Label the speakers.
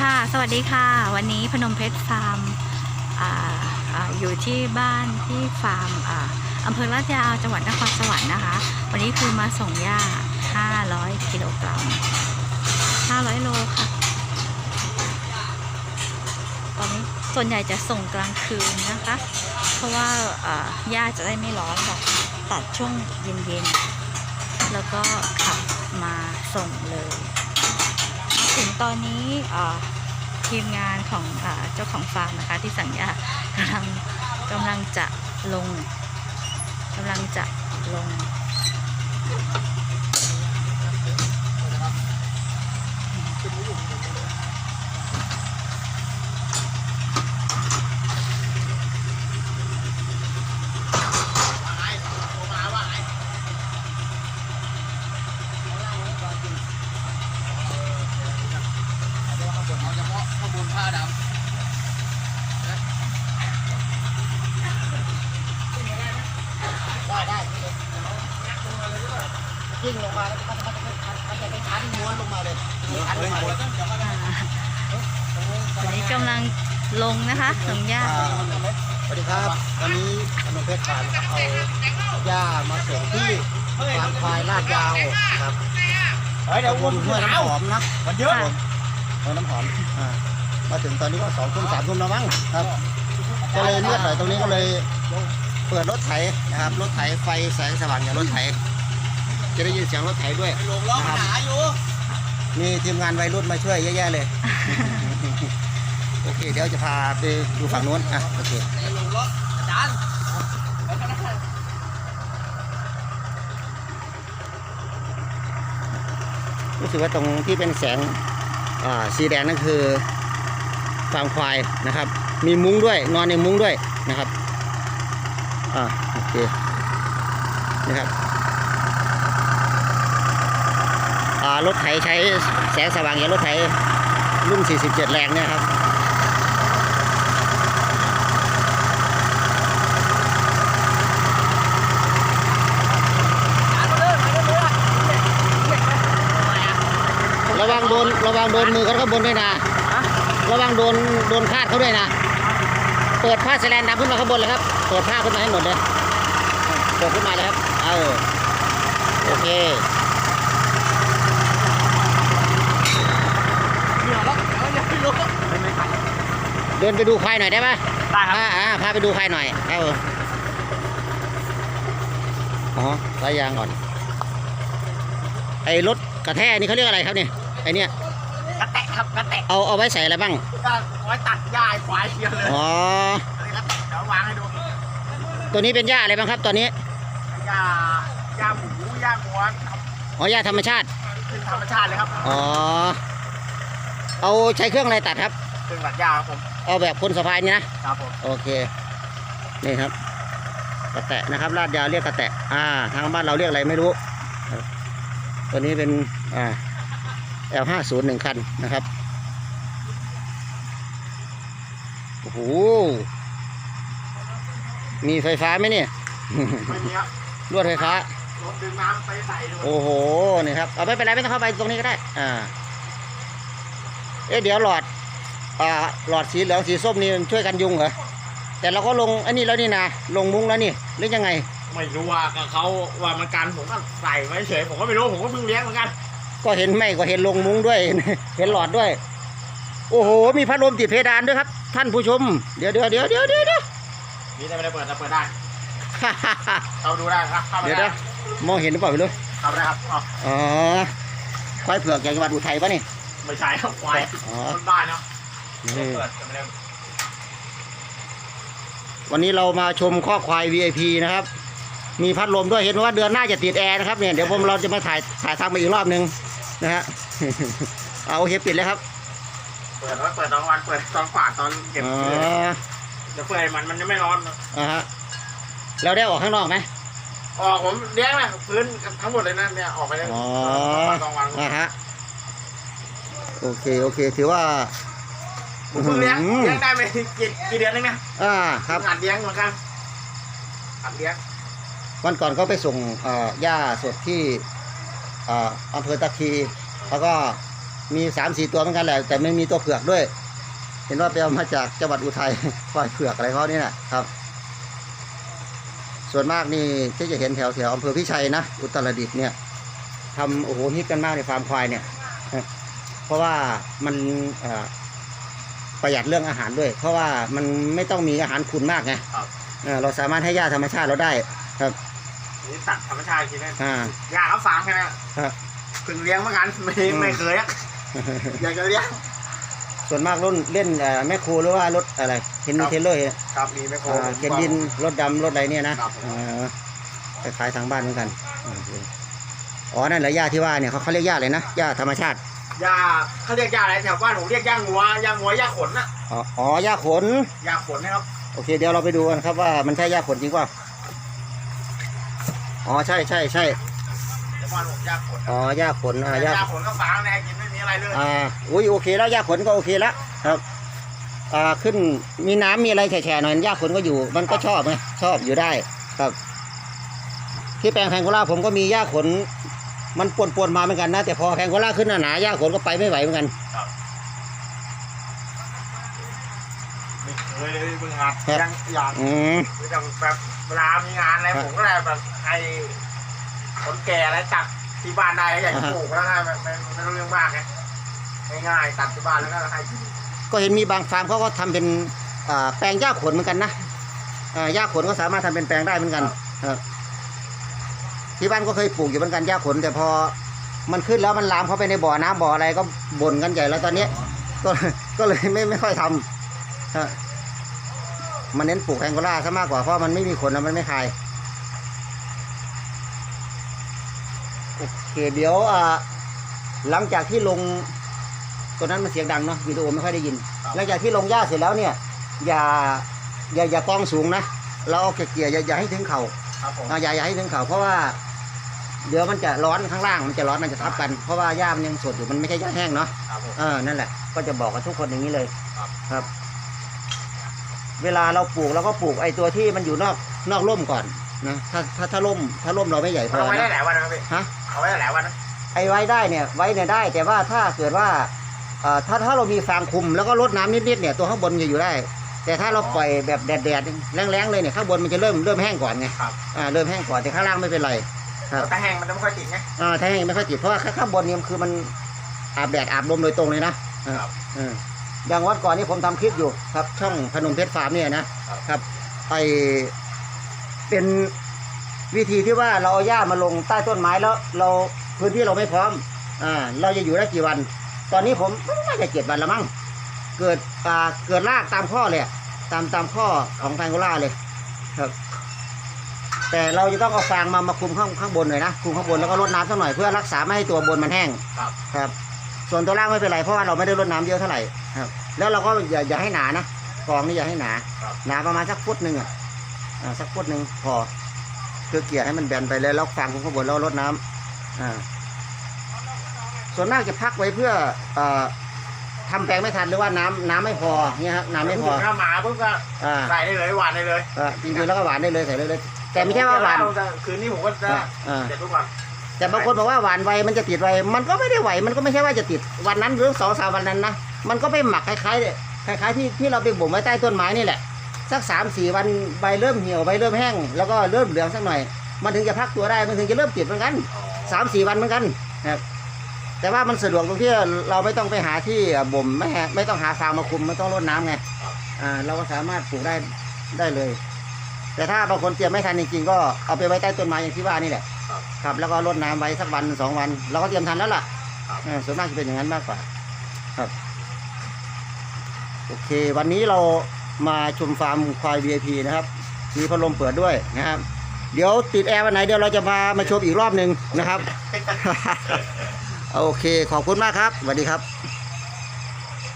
Speaker 1: ค่ะ สวัสดีค่ะ วันนี้พนมเพชรฟาร์มออยู่ที่บ้านที่ฟาร์มอำเภอลาดยาวจังหวัดนครสวรรค์นะคะ วันนี้คือมาส่งหญ้า 500 กิโลกรัม 500 โลค่ะ ตอนนี้ส่วนใหญ่จะส่งกลางคืนนะคะ เพราะว่าอ่าหญ้าจะได้ไม่ร้อนค่ะตัดช่วงเย็นๆ แล้วก็ขับมาส่งเลย ถึงตอนนี้ทีมงานของอเจ้าของฟาร์มนะคะที่สั่งยากำลังกำลังจะลงกำลังจะลง
Speaker 2: ยิ่งลงมาแล้วมันจะมันจะเป็นชั้นม้วนลงมาเลยชั้นลงมาเลย
Speaker 1: อ่าวันนี้กำลังลงนะคะลงหญ้า
Speaker 2: สวัสดีครับวันนี้ขนมเพชรฟาร์มครับเอาหญ้ามาส่งที่ฟาร์มควายลาดยาวครับ
Speaker 3: เฮ้ยเดี๋ยว
Speaker 2: ตำบ
Speaker 3: วน
Speaker 2: ลห้วยน้ำหอมนะ
Speaker 3: มันเยอะ
Speaker 1: ค่ะ
Speaker 2: ห้วยน้ำหอมอ่ามาถึงตอนนี้ก็สองทุ่มสามทุ่มแล้วมั้งครับก็เลยเลือดหน่อยตรงนี้ก็เลยเปิดรถไถนะครับรถไถไฟแสงสว่างอย่างรถไถ จะได้ยินเสียงรถไถด้วย
Speaker 3: ลงล้อ
Speaker 2: นะครับ
Speaker 3: หาอยู่
Speaker 2: มีทีมงานวัยรุ่นมาช่วยเยอะแยะเลย โอเค เดี๋ยวจะพาไปดูฝั่งนู้นอะโอเค
Speaker 3: ลงล้ออาจารย์
Speaker 2: รู้สึกว่าตรงที่เป็นแสงสีแดงนั่นคือฟาร์มควายนะครับ มีมุ้งด้วยนอนในมุ้งด้วยนะครับอ่าโอเคนะครับอ่า รถไถใช้แสงสว่างอย่างรถไถรุ่น 47 แรงเนี่ยครับระวังโดนระวังโดนมือเขาข้างบนด้วยนะ ระวังโดนโดนคาดเขาด้วยนะ เปิดผ้าแสแลนดำขึ้นมาข้างบนเลยครับ เปิดผ้าขึ้นมาให้หมดเลยเปิดขึ้นมาเลยครับ เอาโอเค
Speaker 3: เดี๋ยวแล้วเดี๋ยวยังไม่รู้
Speaker 2: เดินไปดูควายหน่อยได้ปะ
Speaker 3: ได้ครับ
Speaker 2: อ่าอ่าพาไปดูควายหน่อยเอาอ๋อสายยางก่อน ไอ้รถกระแทกนี่เขาเรียกอะไรครับเนี่ยไอ้เนี่ย
Speaker 3: กระแตะครับกระแตะ
Speaker 2: เอาเอาไว้ใส่อะไรบ้าง
Speaker 3: ก็ไว้ตัดหญ้าให้ควายเชียวเลย
Speaker 2: อ๋อ
Speaker 3: นี่ครับเดี๋ยววางให้ดู
Speaker 2: ตัวนี้เป็นหญ้าอะไรบ้างครับตอนนี้
Speaker 3: หญ้าหญ้าหมูหญ้างัวครับ
Speaker 2: อ๋อหญ้าธรรมชาติ
Speaker 3: ขึ้นธรรมชาติเลยครับ
Speaker 2: อ๋อเอาใช้เครื่องอะไรตัดครับ
Speaker 3: เครื่องตัดหญ้าครับผม
Speaker 2: เอาแบบคนสะพายนี่นะ
Speaker 3: ครับผม
Speaker 2: โอเค นี่ครับ กระแตะนะครับ ลาดยาวเรียกกระแตะ อ่า ทางบ้านเราเรียกอะไรไม่รู้ครับตัวนี้เป็น อ่า L50 หนึ่งคันนะครับ โอ้โห มีไฟฟ้าไหมเนี่ย
Speaker 3: ไม่มีครับ
Speaker 2: ลวดไฟฟ้า
Speaker 3: รถดึงน้ำไปใส่ดู
Speaker 2: โอ้โห นี่ครับ เอาไม่เป็นไรไม่ต้องเข้าไปตรงนี้ก็ได้ อ่า เอ๊ะเดี๋ยวหลอดอ่า หลอดสีเหลืองสีส้มนี่มันช่วยกันยุงเหรอแต่เราก็ลงอันนี้แล้วนี่นะลงมุ้งแล้วนี่หรือยังไง
Speaker 3: ไม่รู้ว่ากับเขาว่ามันกันผมก็ใส่ไว้เฉยผมก็ไม่รู้ผมก็เพิ่งเลี้ยงเหมือนกัน
Speaker 2: ก็เห็นไหมก็เห็นลงมุ้งด้วย เห็นหลอดด้วย โอ้โห มีพัดลมติดเพดานด้วยครับ ท่านผู้ชม เดี๋ยวเดี๋ยวเดี๋ยวเดี๋ยวเดี๋ยวเดี๋ยว
Speaker 3: นี่ได้ไม่ได้เปิดแต่เปิดได้เราดูได้ครับเข้าไป
Speaker 2: เดี๋ยว
Speaker 3: ได้
Speaker 2: นะมองเห็นหรือเปล่าไม่รู้
Speaker 3: เข้าไปได้ครับอ๋อ
Speaker 2: อ๋อควายเผือกจากจังหวัดอุทัยปะนี่
Speaker 3: ไม่ใช่ครับควาย
Speaker 2: อ๋อ
Speaker 3: คนบ้านเนาะ
Speaker 2: นี่
Speaker 3: เปิดไม่ได้
Speaker 2: วันนี้เรามาชมข้อควาย VIP นะครับ มีพัดลมด้วยเห็นว่าเดือนหน้าจะติดแอร์นะครับเนี่ยเดี๋ยวผมเราจะมาถ่ายถ่ายทำมาอีกรอบนึงนะฮะเอาโอเคปิดเลยครับ
Speaker 3: เปิดไว้เปิดตอนวันเปิดตอนฝาดตอนเก็บ
Speaker 2: อ๋อ
Speaker 3: เดี๋ยวเปิดมันมันจะไม่ร้อน
Speaker 2: อ่าฮะเราได้ออกข้างนอกไหม
Speaker 3: ออกผมเลี้ยงนะพื้นทั้งหมดเลยนะเนี่ยออกไปเลย
Speaker 2: อ๋อ
Speaker 3: ตอนวัน
Speaker 2: อ่าฮะโอเคโอเคถือว่า
Speaker 3: ผมเพิ่งเลี้ยง
Speaker 2: อื้อหือ
Speaker 3: เลี้ยงได้ไม่กี่กี่เดือนเองนะ
Speaker 2: อ่าครับ
Speaker 3: หัดเลี้ยงเหมือนกันหัดเลี้ยง
Speaker 2: วันก่อนก็ไปส่งเอ่อหญ้าสดที่เอ่ออำเภอตะคีแล้วก็มีสามสี่ตัวเหมือนกันแหละแต่ไม่มีตัวเผือกด้วย เห็นว่าไปเอามาจากจังหวัดอุทัยควายเผือกอะไรเขานี่นะครับ ส่วนมากนี่ที่จะเห็นแถวแถวอำเภอพิชัยนะอุตรดิตถ์เนี่ยทำโอ้โหฮิตกันมากในฟาร์มควายเนี่ยนะเพราะว่ามันเอ่อ ประหยัดเรื่องอาหารด้วย เพราะว่ามันไม่ต้องมีอาหารขุนมากไง
Speaker 3: ครับ
Speaker 2: เออเราสามารถให้หญ้าธรรมชาติเราได้ ครับ
Speaker 3: นี่ตัดธรรมชาติจริงๆ
Speaker 2: อ่า
Speaker 3: ยาเขาฟางแค่นั้น
Speaker 2: ครับ
Speaker 3: เพิ่งเลี้ยงเหมือนกันไม่
Speaker 2: อืม
Speaker 3: ไม่เคยอะอยากจะเลี้ยง
Speaker 2: ส่วนมากรุ่นเล่นเอ่อแม่ครูหรือว่ารถอะไรเห็นมี
Speaker 3: ครับ
Speaker 2: เทรลเลอร์
Speaker 3: ครับมีแมคโคร
Speaker 2: อ่าเข็นดินรถดำรถอะไรเนี่ยนะครับเออคล้ายๆทางบ้านเหมือนกันโอเคอ๋อนั่นแหละหญ้าที่ว่าเนี่ยเขาเขาเรียกหญ้าเลยนะหญ้าธรรมชาติ
Speaker 3: ยาเขาเรียกยาอะไรแถวบ้านผมเรียกยางัวยางัวยาขนนะ
Speaker 2: อ๋ออ๋อหญ้าขน
Speaker 3: ยาขนนะครับ
Speaker 2: โอเค เดี๋ยวเราไปดูกันครับว่ามันใช่หญ้าขนจริงเปล่าอ๋อใช่ใช่ใช่
Speaker 3: แถวบ้านผมยาขน
Speaker 2: อ๋อหญ้าขนอ่าหญ้า
Speaker 3: ยาขนก็ฟางนะกินไม่มีอะไรเลย
Speaker 2: อ่าอุ้ยโอเคแล้วหญ้าขนก็โอเคแล้วครับอ่าขึ้นมีน้ำมีอะไรแฉะๆหน่อยหญ้าขนก็อยู่มันก็ชอบไงชอบอยู่ได้ครับ ที่แปลงแพงโกล่าผมก็มีหญ้าขน มันปวนๆมาเหมือนกันนะแต่พอแพงโกล่าขึ้นหนาๆหญ้าขนก็ไปไม่ไหวเหมือนกัน
Speaker 3: ไม่เคยเลยเพิ่งหัด
Speaker 2: ครับ
Speaker 3: ยังอยาก
Speaker 2: อืม
Speaker 3: อย่างแบบเวลามีงานอะไร
Speaker 2: ครับ
Speaker 3: ผมก็เลยแบบไอ้คนแก่อะไรตัดที่บ้านได้อยากจะ
Speaker 2: อ่าฮะ
Speaker 3: ปลูกแล้วไงไม่ไม่ไม่ต้องเรื่องมากไงง่ายๆตัดที่บ้านแล้วก็ให้กิน
Speaker 2: ก็เห็นมีบางฟาร์มเขาก็ทำเป็นอ่าแปลงหญ้าขนเหมือนกันนะอ่าหญ้าขนก็สามารถทำเป็นแปลงได้เหมือนกันครับ ที่บ้านก็เคยปลูกอยู่เหมือนกันหญ้าขน แต่พอมันขึ้นแล้วมันลามเข้าไปในบ่อน้ำบ่ออะไรก็บ่นกันใหญ่แล้วตอนนี้ก็ก็เลยไม่ไม่ค่อยทำฮะมันเน้นปลูกแองโกลาซะมากกว่าเพราะมันไม่มีขนนะมันไม่คายโอเคเดี๋ยวอ่าหลังจากที่ลงตัวนั้นมันเสียงดังเนาะวิดีโอไม่ค่อยได้ยิน หลังจากที่ลงหญ้าเสร็จแล้วเนี่ย อย่าอย่าอย่ากองสูงนะเราเอาเกลี่ยๆอย่าอย่าให้ถึงเข่า
Speaker 3: ครับผม
Speaker 2: อ่าอย่าอย่าให้ถึงเข่าเพราะว่า เดี๋ยวมันจะร้อนข้างล่างมันจะร้อนมันจะทับกัน เพราะว่าหญ้ามันยังสดอยู่มันไม่ใช่หญ้าแห้งเนาะ
Speaker 3: ครับผม
Speaker 2: เออนั่นแหละ ก็จะบอกกับทุกคนอย่างนี้เลย
Speaker 3: ครับ
Speaker 2: ครับ เวลาเราปลูกเราก็ปลูกไอ้ตัวที่มันอยู่นอกนอกร่มก่อนนะถ้าถ้าถ้าร่มถ้าร่มเราไม่ใหญ่พอ
Speaker 3: เอาไว้ได้
Speaker 2: นะ
Speaker 3: หลายวันนะครับพี่
Speaker 2: ฮะ
Speaker 3: เอาไว้ได้หลายวันนะ
Speaker 2: ไอ้ไว้ได้เนี่ยไว้เนี่ยได้แต่ว่าถ้าเกิดว่าเอ่อถ้าถ้าเรามีฟางคุมแล้วก็รดน้ำนิดๆเนี่ยตัวข้างบนมันจะอยู่ได้ แต่ถ้าเราปล่อยแบบแดดๆแรงๆเลยเนี่ยข้างบนมันจะเริ่มเริ่มแห้งก่อนไง
Speaker 3: ครับ
Speaker 2: อ่าเริ่มแห้งก่อนแต่ข้างล่างไม่เป็นไร ครับ
Speaker 3: แต่แห้งมันจะไม่ค่อยติดไง
Speaker 2: อ่าถ้าแห้งไม่ค่อยติดเพราะว่าข้างบนเนี่ยคือมันอาบแดดอาบลมโดยตรงเลยนะอ่า
Speaker 3: ครับ
Speaker 2: เอออย่างวันก่อนนี่ผมทำคลิปอยู่ครับ ช่องพนมเพชรฟาร์มเนี่ยนะครับครับไอเป็นวิธีที่ว่าเราเอาหญ้ามาลงใต้ต้นไม้แล้ว เราพื้นที่เราไม่พร้อม อ่า เราจะอยู่ได้กี่วัน ตอนนี้ผมน่าจะเจ็ดวันละมั้งเกิดอ่าเกิดรากตามข้อเลยอะตามตามข้อของแพงโกล่าเลย ครับ แต่เราจะต้องเอาฟางมามาคลุมข้างข้างบนหน่อยนะคลุมข้างบนแล้วก็รดน้ำสักหน่อยเพื่อรักษาไม่ให้ตัวบนมันแห้ง
Speaker 3: ครับ
Speaker 2: ครับ ส่วนตัวล่างไม่เป็นไรเพราะว่าเราไม่ได้รดน้ำเยอะเท่าไหร่ครับ แล้วเราก็อย่าอย่าให้หนานะกองนี่อย่าให้หนา
Speaker 3: ครับ
Speaker 2: หนาประมาณสักฟุตหนึ่งอะอ่าสักฟุตหนึ่งพอคือเกลี่ยให้มันแบนไปเลยแล้วฟางคลุมข้างบนแล้วรดน้ำอ่าส่วนมากจะพักไว้เพื่อเอ่อทำแปลงไม่ทันหรือว่าน้ำน้ำไม่พอเนี่ยครับน้ำไม่พอ
Speaker 3: ถ้าหมาปุ๊บก็
Speaker 2: อ่า
Speaker 3: ใส่ได้เลยหวานได้เลย
Speaker 2: อ่าจริงๆแล้วก็หวานได้เลยใส่เลยเลย แต่ไม่ใช่ว่าหวาน
Speaker 3: คืนนี้ผมก็จะ
Speaker 2: อ่าอ่า
Speaker 3: เด็ดทุกวัน
Speaker 2: แต่บางคนบอกว่าหวานไวมันจะติดไวมันก็ไม่ได้ไหวมันก็ไม่ใช่ว่าจะติดวันนั้นหรือสองสามวันนั้นนะมันก็ไปหมักคล้ายๆคล้ายๆที่ที่เราไปบ่มไว้ใต้ต้นไม้นี่แหละสักสามสี่วันใบเริ่มเหี่ยวใบเริ่มแห้งแล้วก็เริ่มเหลืองสักหน่อย มันถึงจะพักตัวได้มันถึงจะเริ่มติดเหมือนกันสามสี่วันเหมือนกันครับแต่ว่ามันสะดวกตรงที่เราไม่ต้องไปหาที่บ่มไม่หาไม่ต้องหาฟางมาคุมไม่ต้องรดน้ำไงอ่าเราก็สามารถปลูกได้ได้เลย แต่ถ้าบางคนเตรียมไม่ทันจริงๆก็เอาไปไว้ใต้ต้นไม้อย่างที่ว่านี่แหละ
Speaker 3: ครับ
Speaker 2: ครับแล้วก็รดน้ำไว้สักวันสองวัน เราก็เตรียมทันแล้วล่ะ
Speaker 3: ครับ
Speaker 2: เออส่วนมากจะเป็นอย่างนั้นมากกว่า ครับโอเค วันนี้เรามาชมฟาร์มควาย VIP นะครับมีพัดลมเปิดด้วยนะครับ เดี๋ยวติดแอร์วันไหนเดี๋ยวเราจะมามาชมอีกรอบหนึ่งนะครับ โอเคขอบคุณมากครับสวัสดีครับ